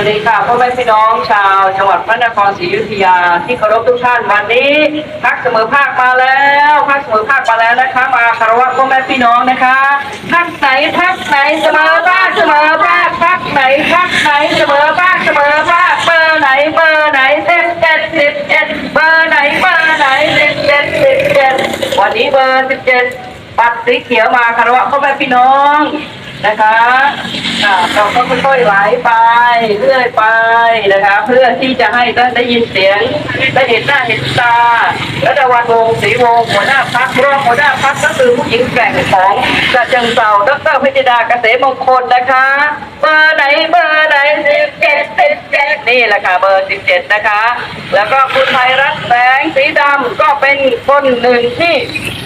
วัสดีค่ะพ่อแม่พี่น้องชาวจังหวัดพระนครศรีอยุธยาที่เคารพทุกท่านวันนี้พักเสมอภาคมาแล้วพักเสมอภาคมาแล้วนะคะมาคารวะพ่อแม่พี่น้องนะคะพักไหนพักไหนเสมอภาคเสมอภาคพักไหนพักไหนเสมอภาคเสมอภาคเบอร์ไหนเบอร์ไหนสิบเจ็ดสิบเจ็ดเบอร์ไหนเบอร์ไหนสิบเจ็ดสิบเจ็ดวันนี้เบอร์สิบเจ็ดปัดสีเขียวมาคารวะพ่อแม่พี่น้อง นะคะอ่าเราก็ค่อยๆไหลไปเรื่อยไปนะคะ เพื่อที่จะให้ท่านได้ยินเสียงได้เห็นหน้าเห็นตาและดาวันวงศ์ศรีวงหัวหน้าพักรองหัวหน้าพักก็คือผู้หญิงแกร่งของกระจังเต่าดรพิจิดาเกษมมงคลนะคะเบอร์ไหนเบอร์ไหนสิบเจ็ดสิบเจ็ดนี่แหละค่ะเบอร์สิบเจ็ดนะคะ แล้วก็คุณไทยรัฐแสงสีดำก็เป็นคนหนึ่งที่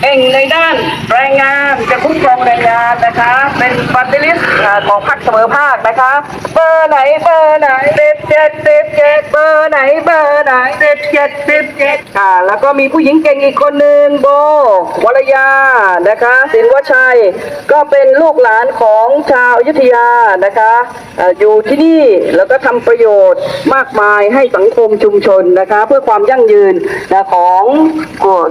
เก่งในด้านแรงงานจะคุ้มครองแรงงานนะคะ เป็นปฏิริษของพรรคเสมอภาคนะคะเบอร์ไหนเบอร์ไหนสิบเจ็ดสิบเจ็ดเบอร์ไหนเบอร์ไหนสิบเจ็ดสิบเจ็ดค่ะแล้วก็มีผู้หญิงเก่งอีกคนหนึ่งโบวรยานะคะสินวชัยก็เป็นลูกหลานของชาวยุทธยานะคะอยู่ที่นี่แล้วก็ทำประโยชน์มากมายให้สังคมชุมชนนะคะ เพื่อความยั่งยืนของ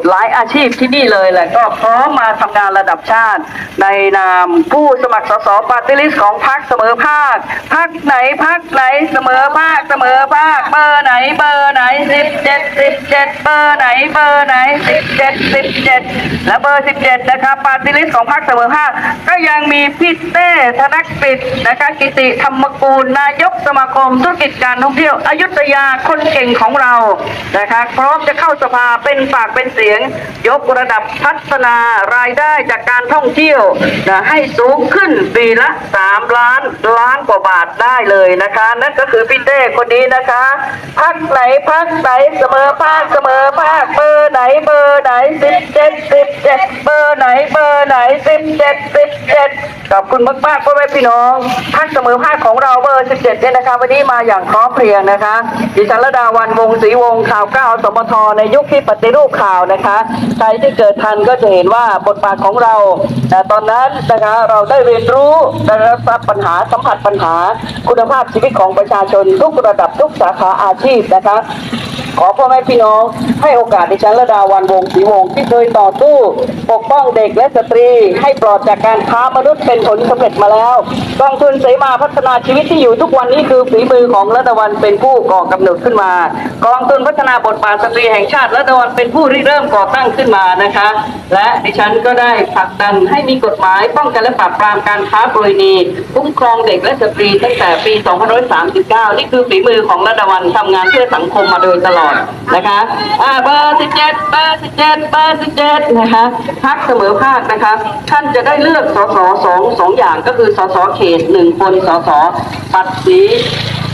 หลายอาชีพที่นี่เลยแหละก็พร้อมมาทำงานระดับชาติ ในนามผู้สมัครสสปาร์ตี้ลิสต์ของพรรคเสมอภาคพรรคไหนพรรคไหนเสมอภาคเสมอภาคเบอร์ไหนเบอร์ไหนสิบเจ็ดสิบเจ็ดเบอร์ไหนเบอร์ไหนสิบเจ็ดสิบเจ็ดและเบอร์สิบเจ็ดนะคะปาร์ตี้ลิสต์ของพรรคเสมอภาคก็ยังมีพี่เต้ธนกฤษนะคะกิติธรรมกูลนายกสมาคมธุรกิจการท่องเที่ยวอยุธยาคนเก่งของเรานะคะพร้อมจะเข้าสภาเป็นปากเป็นเสียงยกระดับพัฒนารายได้จากการท่องเที่ยวนะให้สูงขึ้นปีละ 3 ล้านล้านกว่าบาทได้เลยนะคะ นั่นก็คือพี่เต้คนนี้นะคะพักไหนพักไหนเสมอภาคเสมอภาคเบอร์ไหนเบอร์ไหนสิบเจ็ดสิบเจ็ดเบอร์ ไหนเบอร์ไหนสิบเจ็ดสิบเจ็ดขอบคุณมากๆพ่อแม่พี่น้องพักเสมอภาคของเราเบอร์สิบเจ็ดเนี่ยนะคะวันนี้มาอย่างพร้อมเพรียงนะคะดิฉันระดาวันวงศรีวงข่าวเก้าสมทในยุคที่ปฏิรูปข่าวนะคะใครที่เกิดทันก็จะเห็นว่าบทบาทของเราแต่ตอนนั้นนะคะเราได้เรียนรู้ได้รับทราบปัญหาสัมผัสปัญหาคุณภาพชีวิตของประชาชนทุกระดับทุกสาขาอาชีพนะคะ ขอพ่อแม่พี่น้องให้โอกาสดิฉันระดาวันวงศรีวงศ์ที่เคยต่อสู้ปกป้องเด็กและสตรี ให้ปลอดจากการค้ามนุษย์เป็นผลสำเร็จมาแล้วกองทุนเสมาพัฒนาชีวิตที่อยู่ทุกวันนี้คือฝีมือของรัตวันเป็นผู้ก่อกำเนิดขึ้นมา กองทุนพัฒนาบทบาทสตรีแห่งชาติรัตวันเป็นผู้ริเริ่มก่อตั้งขึ้นมานะคะ และดิฉันก็ได้ผลักดันให้มีกฎหมายป้องกันและปราบปรามการค้าประเวณีคุ้มครองเด็กและสตรีตั้งแต่ปี 2539 นี่คือฝีมือของรัตวันทำงานเพื่อสังคมมาโดยตลอดนะคะอ่าเบอร์17เจ็ดเบอร์17เจ็ดเบอร์17นะคะพักเสมอภาคนะคะท่านจะได้เลือกสสสองสองอย่างก็คือสสเขตหนึ่งคนสสปัดสี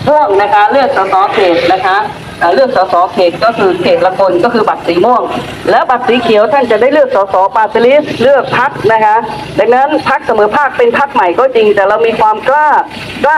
ม่วงนะคะ เลือกสสเขตนะคะเลือกสสเขตก็คือเขตละคนก็คือบัตรสีม่วง แล้วบัตรสีเขียวท่านจะได้เลือกสสปาร์ตี้ลิสเลือกพักนะคะ ดังนั้นพักเสมอภาคเป็นพักใหม่ก็จริงแต่เรามีความกล้ากล้า